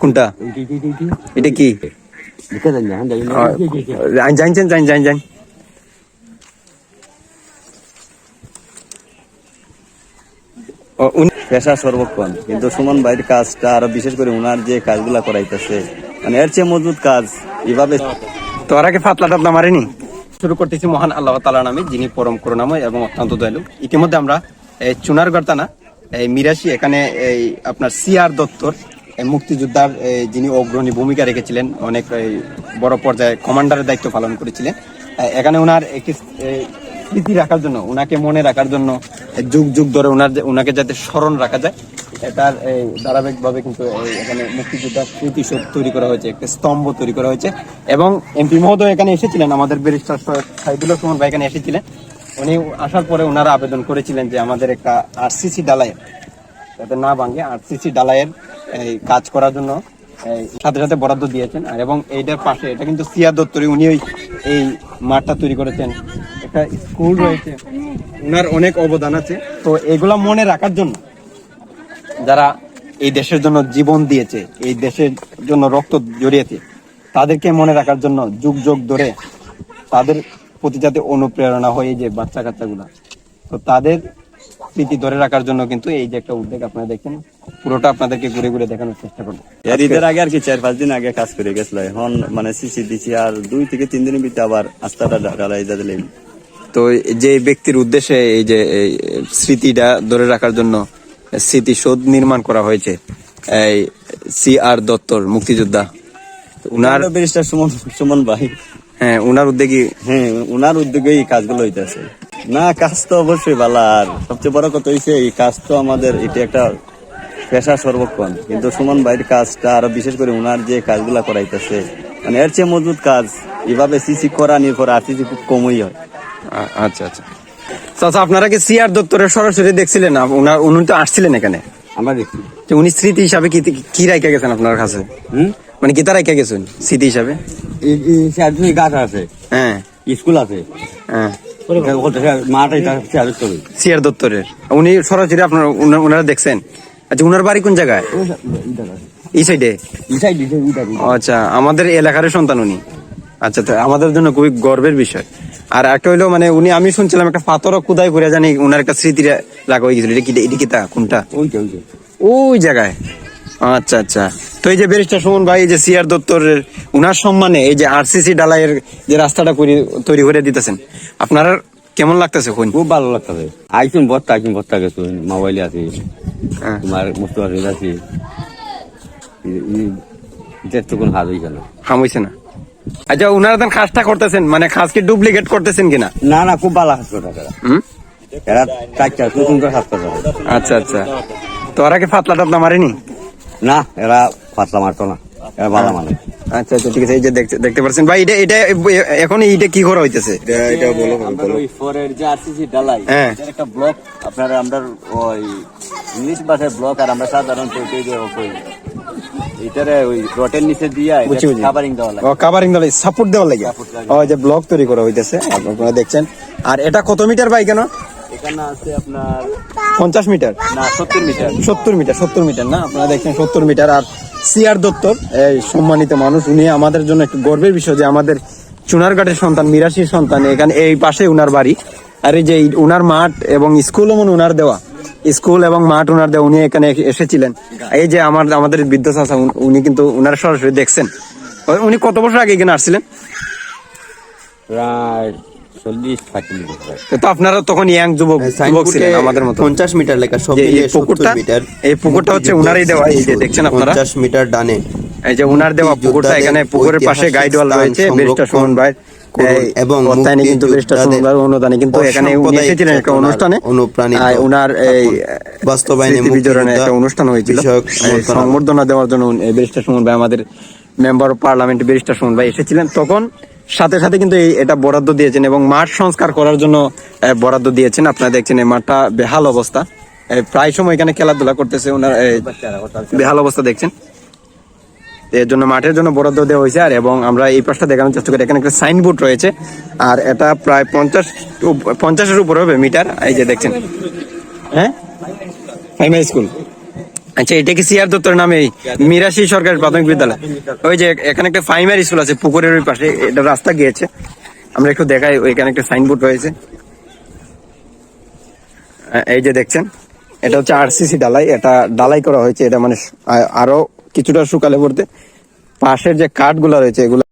কোনটা? এটা কি? জানছেন পেশা সর্বক্ষণ, কিন্তু সুমন ভাইয়ের কাজটা বিশেষ করে উনার যে কাজগুলা করাইতেছে মানে এর চেয়ে মজবুত কাজ এভাবে তোরা কি ফাতলা টাতলা মারেনি? শুরু করতেছি মহান আল্লাহ তালা নামে, যিনি পরম করুণাময় এবং অত্যন্ত দয়ালু। ইতিমধ্যে আমরা চুনার থানা, এই মিরাশি, এখানে এই আপনার সিআর দত্তর মুক্তিযোদ্ধার যিনি অগ্রণী ভূমিকা রেখেছিলেন, অনেক বড় পর্যায়ে কমান্ডারের দায়িত্ব পালন করেছিলেন এখানে ওনার একটি স্মৃতি রাখার জন্য ওনাকে মনে রাখার জন্য যুগ যুগ ধরে ওনার ওনাকে যাতে স্মরণ রাখা যায় এটার ধারাবাহিকভাবে কিন্তু এখানে মুক্তিযোদ্ধার স্মৃতিসৌধ তৈরি করা হয়েছে, একটা স্তম্ভ তৈরি করা হয়েছে, এবং এমপি মহোদয় এখানে এসেছিলেন, আমাদের ব্যারিস্টার সাইদুল রহমান ভাই এখানে এসেছিলেন, উনি আসার পরে ওনারা আবেদন করেছিলেন যে আমাদের একটা আরসিসি ডালায় যাতে না ভাঙে। আরসিসি ডালাইয়ের, এই, কাজ করার জন্য সাথে সাথে বরাদ্দ দিয়েছেন। আর এবং এইটার পাশে, এটা কিন্তু সিয়া দত্তরি উনি ওই, এই মাঠটা তৈরি করেছেন। একটা স্কুল রয়েছে, ওনার অনেক অবদান আছে। তো এগুলা মনে রাখার জন্য, যারা এই দেশের জন্য জীবন দিয়েছে, এই দেশের জন্য রক্ত জড়িয়েছে, তাদেরকে মনে রাখার জন্য, যুগ যুগ ধরে তাদের প্রতি যাতে অনুপ্রেরণা হয়ে যে বাচ্চা কাচ্চাগুলা তো তাদের স্মৃতি ধরে রাখার জন্য কিন্তু এই যে একটা উদ্যোগ আপনারা দেখেন পুরোটা আপনাদেরকে ঘুরে ঘুরে দেখানোর চেষ্টা করব। এর ঈদের আগে আর কি চার পাঁচ দিন আগে কাজ করে গেছিল এখন মানে সিসি দিছি আর দুই থেকে তিন দিনের ভিতরে আবার আস্তাটা ঢালাই দিলেন তো যে ব্যক্তির উদ্দেশ্যে এই যে স্মৃতিটা ধরে রাখার জন্য স্মৃতিসৌধ নির্মাণ করা হয়েছে এই সি আর দত্তর মুক্তিযোদ্ধা। উনার ব্যারিস্টার সুমন সুমন ভাই। হ্যাঁ উনার উদ্যোগে হ্যাঁ উনার উদ্যোগে এই কাজগুলো হইতেছে। না কাজ তো অবশ্যই ভালো আর সবচেয়ে বড় কথা হইছে এই কাজ তো আমাদের এটা একটা পেশা সর্বক্ষণ। কিন্তু সুমন ভাইয়ের কাজটা আরও বিশেষ করে উনার যে কাজগুলা করাইতেছে মানে এর চেয়ে মজবুত কাজ এভাবে সিসি করা নিয়ে পর আর সিসি খুব কমই হয়। আ- আচ্ছা আচ্ছা। আপনারা কি সি আর দত্তরের সরাসরি দেখছিলেন উনার উনি তো আসছিলেন এখানে। আমরা দেখছি। উনি স্মৃতি হিসাবে কি কি রাইখা গেছেন আপনার কাছে? হুম? মানে কি রাইখা গেছেন স্মৃতি হিসাবে? গাছ আছে। হ্যাঁ। স্কুল আছে। হ্যাঁ। মাঠ এটা চালু করে। সি আর দত্তরের। উনি সরাসরি আপনার দেখছেন? আচ্ছা উনার বাড়ি কোন জায়গায়? এই সাইডে আচ্ছা আমাদের এলাকার সন্তান উনি। আচ্ছা তো আমাদের জন্য খুবই গর্বের বিষয়। আর একটা হইল মানে উনি আমি শুনছিলাম একটা পাথর কুদাই করে জানি উনার একটা স্মৃতি লাগা হয়ে গেছিল। এটা কি এটা কি তা? কোনটা? ওই জায়গায়। আচ্ছা আচ্ছা। তো এই যে ব্যারিস্টার সুমন ভাই এই যে সিআর দত্তরের উনার সম্মানে এই যে আরসিসি ডালাইয়ের যে রাস্তাটা করি- তৈরি করে দিতেছেন আপনার কেমন লাগতেছে কোন? খুব ভালো লাগতেছে। আইসুন বর্তা আইসুন বর্তা গেছো মোবাইলে আছে। হ্যাঁ। তোমার মুস্তফা শহীদ আছে। এটার তো কোনো হাল হইছে না। হাম হইছে না। আচ্ছা উনারা দেন খাসটা করতেছেন মানে খাস কি ডুপ্লিকেট করতেছেন কিনা? না না খুব ভালো এরা হুম? এরা চারটা নতুন করে হাসপাতাল আচ্ছা আচ্ছা। তো ওরা কি ফাতলা টাতলা মারেনি? না এরা পাতলা মারতো না। এরা ভালো মানে আচ্ছা আচ্ছা ঠিক আছে এই যে দেখতে দেখতে পাচ্ছেন ভাই এটা এটা এখন এইটা কি করা হইতেছে? এটা বলো ওই ফোরের যে আরসিসি ডালাই হ্যাঁ। একটা ব্লক আপনার আমরা ওই ইংলিশ ভাষায় ব্লক আর আমরা সাধারণত ওই যে ওই এটারে ওই রটের নিচে দিয়া। কাভারিং দেওয়া লাগে। ও কাভারিং দেওয়া সাপোর্ট দেওয়ার লাগে। ও যে ব্লক তৈরি করা হইতেছে আপনারা দেখছেন। আর এটা কত মিটার ভাই কেন এখানে আছে আপনার পঞ্চাশ মিটার? না সত্তর মিটার। সত্তর মিটার সত্তর মিটার না? আপনারা দেখছেন সত্তর মিটার। আর সিআর দত্তর এই সম্মানিত মানুষ উনি আমাদের জন্য একটু গর্বের বিষয় যে আমাদের চুনারঘাটের সন্তান মিরাশির সন্তান এখানে এই পাশে উনার বাড়ি। আর এই যে উনার মাঠ এবং স্কুলও মনে উনার দেওয়া। স্কুল এবং মাঠ উনার দেওয়া উনি এখানে এসেছিলেন। এই যে আমার আমাদের বৃদ্ধ উনি- উনি কিন্তু উনার সরাসরি দেখছেন। উনি কত বছর আগে এখানে আসছিলেন? প্রায় চল্লিশ তো আপনারা তখন ইয়াং যুবক যুবক ছিলেন আমাদের মতো। পঞ্চাশ মিটার লেখা সব মিলিয়ে পুকুরটা মিটার। এই পুকুরটা হচ্ছে উনারই দেওয়া এই যে দেখছেন আপনারা? পঞ্চাশ মিটার ডানে। এই যে উনার দেওয়া পুকুরটা এখানে পুকুরের পাশে গাইড ওয়াল রয়েছে ব্যারিস্টার সুমন ভাই। এবং কিন্তু ব্যারিস্টার সুমন ভাই অনুদানে কিন্তু এখানে উনি এসেছিলেন একটা অনুষ্ঠানে। অনুপ্রাণিত উনার এই বাস্তবায়নে স্মৃতি একটা অনুষ্ঠান হয়েছিল। সংবর্ধনা। দেওয়ার জন্য সুমন ভাই আমাদের member of parliament barrister Suman ভাই এসেছিলেন। তখন সাথে সাথে কিন্তু এটা বরাদ্দ দিয়েছেন এবং মাঠ সংস্কার করার জন্য বরাদ্দ দিয়েছেন। আপনারা দেখছেন এই মাঠটা বেহাল অবস্থা। প্রায় সময় এখানে খেলাধুলা করতেছে ওনার বেহাল অবস্থা দেখছেন। এর জন্য মাঠের জন্য বরাদ্দ দেওয়া হয়েছে। আর এবং আমরা এই পাশটা দেখানোর চেষ্টা করি। এখানে একটা সাইনবোর্ড রয়েছে। আর এটা প্রায় পঞ্চাশ পঞ্চাশের উপরে হবে মিটার। এই যে দেখছেন। হ্যাঁ? Primary school. আচ্ছা এটা কি সিআর দত্তর নামে মিরাশি সরকারি প্রাথমিক বিদ্যালয়। ওই যে এখানে একটা প্রাইমারি স্কুল আছে পুকুরের ওই পাশে এটা রাস্তা গিয়েছে। আমরা একটু দেখাই ওইখানে একটা সাইনবোর্ড রয়েছে। এই যে দেখছেন এটা হচ্ছে আরসিসি ডালাই এটা ডালাই করা হয়েছে এটা মানে আরও কিছুটা শুকালে পড়তে। পাশের যে কাঠ কাঠগুলো রয়েছে এগুলো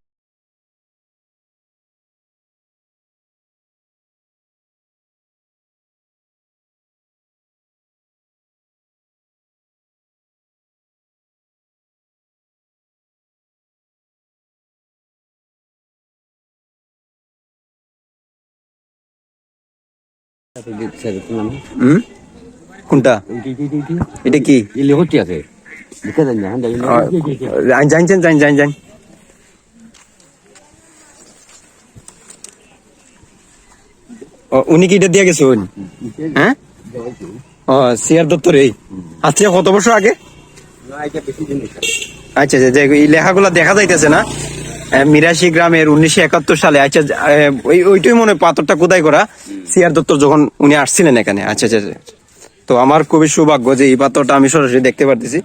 কোনটা? এটা কি? ইলি আছে দেখে দেন না আহ, জানছেন জান জান। জান উনি কি এটা দিয়ে গেছেন হ্যাঁ? ও সিআর দত্তর এই আচ্ছা কত বছর আগে? আচ্ছা আচ্ছা এই লেখাগুলো দেখা যাইতেছে না? মিরাশি গ্রামের উনিশশো একাত্তর সালে আচ্ছা ওই ওইটাই মনে হয় পাথরটা কোথায় করা। সিআর দত্ত যখন উনি আসছিলেন এখানে আচ্ছা আচ্ছা আচ্ছা। তো আমার খুবই সৌভাগ্য যে এই পাথরটা আমি সরাসরি দেখতে পারতেছি।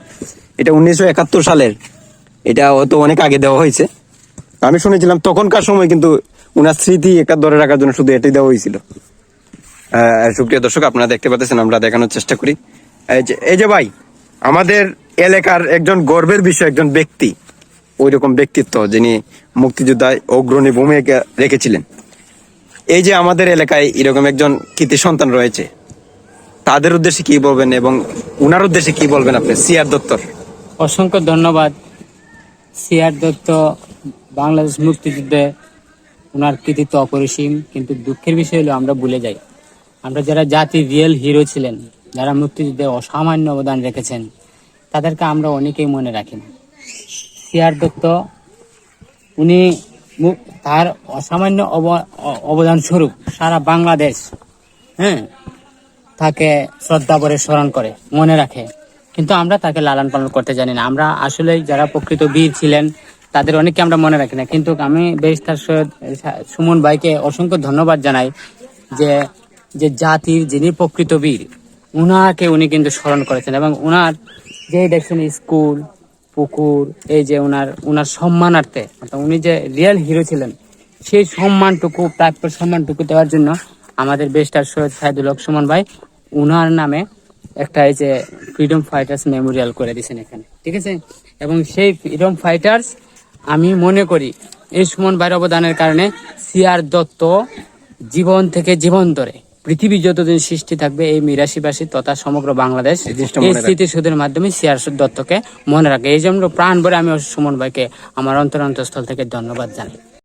এটা উনিশশো একাত্তর সালের। এটা তো অনেক আগে দেওয়া হয়েছে। আমি শুনেছিলাম তখনকার সময় কিন্তু উনার স্মৃতি একটা ধরে রাখার জন্য শুধু এটাই দেওয়া হয়েছিল। সুপ্রিয় দর্শক, আপনারা দেখতে পাচ্ছেন আমরা দেখানোর চেষ্টা করি। এই যে ভাই, আমাদের এলাকার একজন গর্বের বিষয়, একজন ব্যক্তি। ওই রকম ব্যক্তিত্ব যিনি মুক্তিযোদ্ধায় অগ্রণী ভূমিকা রেখেছিলেন। এই যে আমাদের এলাকায় এরকম একজন কৃতি সন্তান রয়েছে, তাদের উদ্দেশ্যে কি বলবেন এবং উনার উদ্দেশ্যে কি বলবেন আপনি সিআর দত্তর? অসংখ্য ধন্যবাদ। সিআর দত্ত বাংলাদেশ মুক্তিযুদ্ধে ওনার কৃতিত্ব অপরিসীম, কিন্তু দুঃখের বিষয় হলো আমরা ভুলে যাই। আমরা যারা জাতির রিয়েল হিরো ছিলেন, যারা মুক্তিযুদ্ধে অসামান্য অবদান রেখেছেন, তাদেরকে আমরা অনেকেই মনে রাখি না। C R. উনি তার অসামান্য অবদান স্বরূপ সারা বাংলাদেশ হ্যাঁ তাকে শ্রদ্ধা করে স্মরণ করে, মনে রাখে। কিন্তু আমরা তাকে লালন পালন করতে জানি না। আমরা আসলে যারা প্রকৃত বীর ছিলেন, তাদের অনেকে আমরা মনে রাখি না। কিন্তু আমি বেশতার সৈয়দ সুমন ভাইকে অসংখ্য ধন্যবাদ জানাই যে যে জাতির যিনি প্রকৃত বীর, উনাকে উনি কিন্তু স্মরণ করেছেন এবং উনার যে দেখছেন স্কুল পুকুর, এই যে ওনার ওনার সম্মানার্থে উনি যে রিয়েল হিরো ছিলেন, সেই সম্মানটুকু, প্রাপ্য সম্মানটুকু দেওয়ার জন্য আমাদের বেস্টার সৈয়দ সাইদুল হক সুমন ভাই উনার নামে একটা এই যে ফ্রিডম ফাইটার্স মেমোরিয়াল করে দিয়েছেন এখানে, ঠিক আছে? এবং সেই ফ্রিডম ফাইটার্স আমি মনে করি, এই সুমন ভাইয়ের অবদানের কারণে সিআর দত্ত জীবন থেকে জীবন ধরে পৃথিবী যতদিন সৃষ্টি থাকবে এই মিরাশিবাসী তথা সমগ্র বাংলাদেশ এই সুদের স্মৃতিসৌধের মাধ্যমে সিআর দত্তকে মনে রাখে। এই জন্য প্রাণ ভরে আমি সুমন ভাইকে আমার অন্তর অন্তঃস্থল থেকে ধন্যবাদ জানাই।